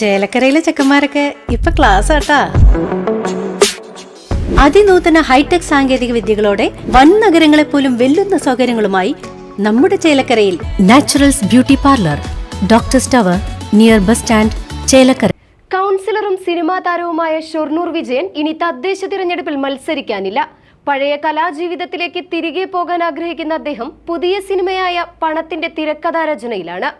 ചേലക്കരയിലെ ചെക്കന്മാരൊക്കെ ഇപ്പൊ ക്ലാസ് ആട്ടാ. അതിനൂതന ഹൈടെക് സാങ്കേതിക വിദ്യകളോടെ വൻ നഗരങ്ങളെ പോലും വെല്ലുന്ന സൗകര്യങ്ങളുമായി നമ്മുടെ ചേലക്കരയിൽ Naturals beauty parlour doctor tower near bus stand Chelakkara. കൗൺസിലറും cinema താരവുമായ ഷൊർണൂർ വിജയൻ ഇനി തദ്ദേശ തിരഞ്ഞെടുപ്പിൽ മത്സരിക്കാനില്ല. പഴയ കലാജീവിതത്തിലേക്ക് തിരികെ പോകാൻ ആഗ്രഹിക്കുന്ന അദ്ദേഹം പുതിയ സിനിമയായ പണത്തിന്റെ തിരക്കഥാരചനയിലാണ്.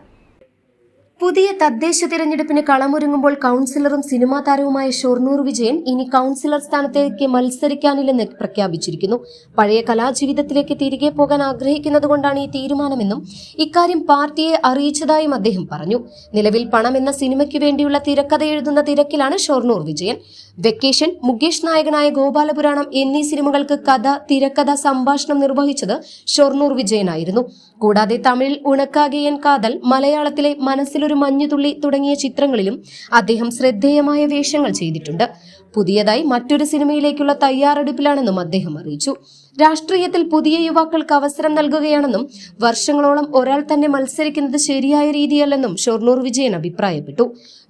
പുതിയ തദ്ദേശ തിരഞ്ഞെടുപ്പിന് കളമൊരുങ്ങുമ്പോൾ കൗൺസിലറും സിനിമാ താരവുമായ ഷൊർണൂർ വിജയൻ ഇനി കൗൺസിലർ സ്ഥാനത്തേക്ക് മത്സരിക്കാനില്ലെന്ന് പ്രഖ്യാപിച്ചിരിക്കുന്നു. പഴയ കലാജീവിതത്തിലേക്ക് തിരികെ പോകാൻ ആഗ്രഹിക്കുന്നതുകൊണ്ടാണ് ഈ തീരുമാനമെന്നും ഇക്കാര്യം പാർട്ടിയെ അറിയിച്ചതായും അദ്ദേഹം പറഞ്ഞു. നിലവിൽ പണം എന്ന സിനിമയ്ക്ക് വേണ്ടിയുള്ള തിരക്കഥ എഴുതുന്ന തിരക്കിലാണ് ഷൊർണൂർ വിജയൻ. വെക്കേഷൻ മുകേഷ് നായകനായ ഗോപാലപുരാണം എന്നീ സിനിമകൾക്ക് കഥ തിരക്കഥ സംഭാഷണം നിർവഹിച്ചത് ഷൊർണൂർ വിജയനായിരുന്നു. കൂടാതെ തമിഴിൽ ഉണക്കാകെയൻ കാതൽ മലയാളത്തിലെ മനസ്സിലൊരു മഞ്ഞുതുള്ളി തുടങ്ങിയ ചിത്രങ്ങളിലും അദ്ദേഹം ശ്രദ്ധേയമായ വേഷങ്ങൾ ചെയ്തിട്ടുണ്ട്. പുതിയതായി മറ്റൊരു സിനിമയിലേക്കുള്ള തയ്യാറെടുപ്പിലാണെന്നും അദ്ദേഹം അറിയിച്ചു. രാഷ്ട്രീയത്തിൽ പുതിയ യുവാക്കൾക്ക് അവസരം നൽകുകയാണെന്നും വർഷങ്ങളോളം ഒരാൾ തന്നെ മത്സരിക്കുന്നത് ശരിയായ രീതിയല്ലെന്നും ഷൊർണൂർ വിജയൻ അഭിപ്രായപ്പെട്ടു.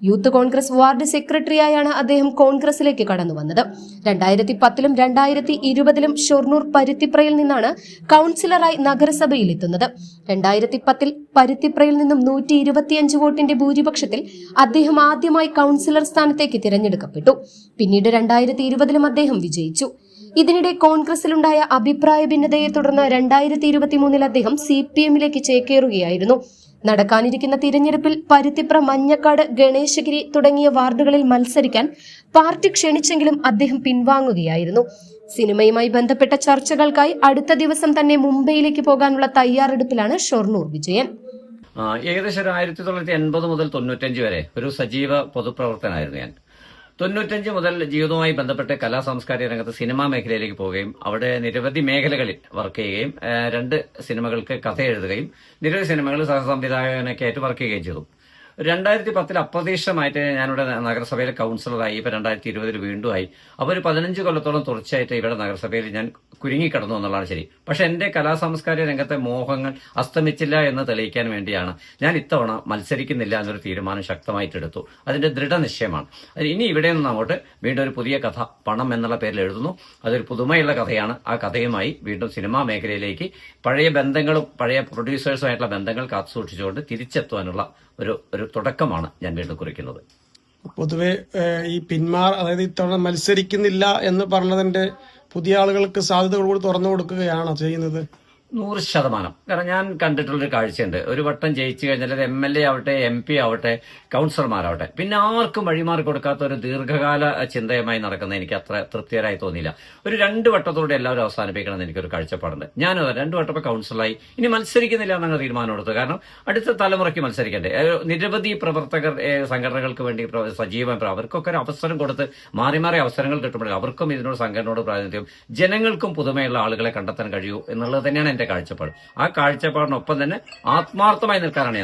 യൂത്ത് കോൺഗ്രസ് വാർഡ് സെക്രട്ടറിയായാണ് അദ്ദേഹം കോൺഗ്രസിലേക്ക് കടന്നു വന്നത്. രണ്ടായിരത്തി പത്തിലും രണ്ടായിരത്തി ഇരുപതിലും ഷൊർണൂർ പരുത്തിപ്രയിൽ നിന്നാണ് കൗൺസിലറായി നഗരസഭയിൽ എത്തുന്നത് രണ്ടായിരത്തി പത്തിൽ പരുത്തിപ്രയിൽ നിന്നും നൂറ്റി ഇരുപത്തിയഞ്ച് വോട്ടിന്റെ ഭൂരിപക്ഷത്തിൽ അദ്ദേഹം ആദ്യമായി കൗൺസിലർ സ്ഥാനത്തേക്ക് തിരഞ്ഞെടുക്കപ്പെട്ടു. പിന്നീട് രണ്ടായിരത്തി ഇരുപതിലും അദ്ദേഹം വിജയിച്ചു. ഇതിനിടെ കോൺഗ്രസിലുണ്ടായ അഭിപ്രായ ഭിന്നതയെ തുടർന്ന് രണ്ടായിരത്തി ഇരുപത്തിമൂന്നിൽ അദ്ദേഹം സി പി എമ്മിലേക്ക് ചേക്കേറുകയായിരുന്നു. നടക്കാനിരിക്കുന്ന തിരഞ്ഞെടുപ്പിൽ പരുത്തിപ്ര മഞ്ഞക്കാട് ഗണേശഗിരി തുടങ്ങിയ വാർഡുകളിൽ മത്സരിക്കാൻ പാർട്ടി ക്ഷണിച്ചെങ്കിലും അദ്ദേഹം പിൻവാങ്ങുകയായിരുന്നു. സിനിമയുമായി ബന്ധപ്പെട്ട ചർച്ചകൾക്കായി അടുത്ത ദിവസം തന്നെ മുംബൈയിലേക്ക് പോകാനുള്ള തയ്യാറെടുപ്പിലാണ് ഷൊർണൂർ വിജയൻ. ഏകദേശം ഒരു ആയിരത്തി തൊള്ളായിരത്തി എൺപത് മുതൽ തൊണ്ണൂറ്റഞ്ച് വരെ ഒരു സജീവ പൊതുപ്രവർത്തനായിരുന്നു ഞാൻ. തൊണ്ണൂറ്റഞ്ച് മുതൽ ജീവിതവുമായി ബന്ധപ്പെട്ട് കലാ സാംസ്കാരിക രംഗത്ത് സിനിമാ മേഖലയിലേക്ക് പോവുകയും അവിടെ നിരവധി മേഖലകളിൽ വർക്ക് ചെയ്യുകയും രണ്ട് സിനിമകൾക്ക് കഥ എഴുതുകയും നിരവധി സിനിമകൾ സഹസംവിധായകനൊക്കെ ആയിട്ട് വർക്ക് ചെയ്യുകയും ചെയ്തു. രണ്ടായിരത്തി പത്തിൽ അപ്രതീക്ഷിതമായിട്ട് ഞാനിവിടെ നഗരസഭയിലെ കൗൺസിലറായി ഇപ്പൊ രണ്ടായിരത്തി ഇരുപതിൽ വീണ്ടും ആയി. അപ്പോൾ ഒരു പതിനഞ്ച് കൊല്ലത്തോളം തുടർച്ചയായിട്ട് ഇവിടെ നഗരസഭയിൽ ഞാൻ കുരുങ്ങിക്കിടന്നു എന്നുള്ളതാണ് ശരി. പക്ഷെ എന്റെ കലാസാംസ്കാരിക രംഗത്തെ മോഹങ്ങൾ അസ്തമിച്ചില്ല എന്ന് തെളിയിക്കാൻ വേണ്ടിയാണ് ഞാൻ ഇത്തവണ മത്സരിക്കുന്നില്ല എന്നൊരു തീരുമാനം ശക്തമായിട്ടെടുത്തു അതിന്റെ ദൃഢനിശ്ചയമാണ്. ഇനി ഇവിടെ നിന്ന് അങ്ങോട്ട് വീണ്ടും ഒരു പുതിയ കഥ പണം എന്നുള്ള പേരിൽ എഴുതുന്നു. അതൊരു പുതുമയുള്ള കഥയാണ്. ആ കഥയുമായി വീണ്ടും സിനിമാ മേഖലയിലേക്ക് പഴയ ബന്ധങ്ങളും പഴയ പ്രൊഡ്യൂസേഴ്സുമായിട്ടുള്ള ബന്ധങ്ങൾ കാത്തുസൂക്ഷിച്ചുകൊണ്ട് തിരിച്ചെത്തുവാനുള്ള ഒരു ഒരു തുടക്കമാണ് ഞാൻ വീണ്ടും കുറിക്കുന്നത്. പൊതുവെ ഈ പിന്മാർ അതായത് ഇത്തവണ മത്സരിക്കുന്നില്ല എന്ന് പറഞ്ഞതിന്റെ പുതിയ ആളുകൾക്ക് സാധ്യതകൾ കൂടി തുറന്നു കൊടുക്കുകയാണോ ചെയ്യുന്നത്? നൂറ് ശതമാനം. കാരണം ഞാൻ കണ്ടിട്ടുള്ളൊരു കാഴ്ചയുണ്ട്. ഒരു വട്ടം ജയിച്ചു കഴിഞ്ഞാൽ അത് എം എൽ എ ആവട്ടെ എം പി ആവട്ടെ കൗൺസിലർമാരാവട്ടെ. പിന്നെ ആർക്കും വഴിമാറി കൊടുക്കാത്ത ഒരു ദീർഘകാല ചിന്തയുമായി നടക്കുന്ന എനിക്ക് അത്ര തൃപ്തികരമായി തോന്നിയില്ല. ഒരു രണ്ട് വട്ടത്തോടെ എല്ലാവരും അവസാനിപ്പിക്കണമെന്ന് എനിക്കൊരു കാഴ്ചപ്പാടുണ്ട്. ഞാൻ രണ്ടു വട്ടം കൗൺസിലായി ഇനി മത്സരിക്കുന്നില്ല എന്നങ്ങ് തീരുമാനം എടുത്തു കാരണം അടുത്ത തലമുറയ്ക്ക് മത്സരിക്കണ്ടേ? നിരവധി പ്രവർത്തകർ സംഘടനകൾക്ക് വേണ്ടി സജീവം അവർക്കൊക്കെ ഒരു അവസരം കൊടുത്ത് മാറി മാറി അവസരങ്ങൾ കിട്ടുമ്പോൾ അവർക്കും ഇതിനോട് സംഘടനയോട് പ്രാതിനിധ്യം ജനങ്ങൾക്കും പുതുമയുള്ള ആളുകളെ കണ്ടെത്താൻ കഴിയൂ എന്നുള്ളത് തന്നെയാണ് കാഴ്ചപ്പാട്. ആ കാഴ്ചപ്പാടിനൊപ്പം തന്നെ ആത്മാർത്ഥമായി നിൽക്കാനാണ് ഞാൻ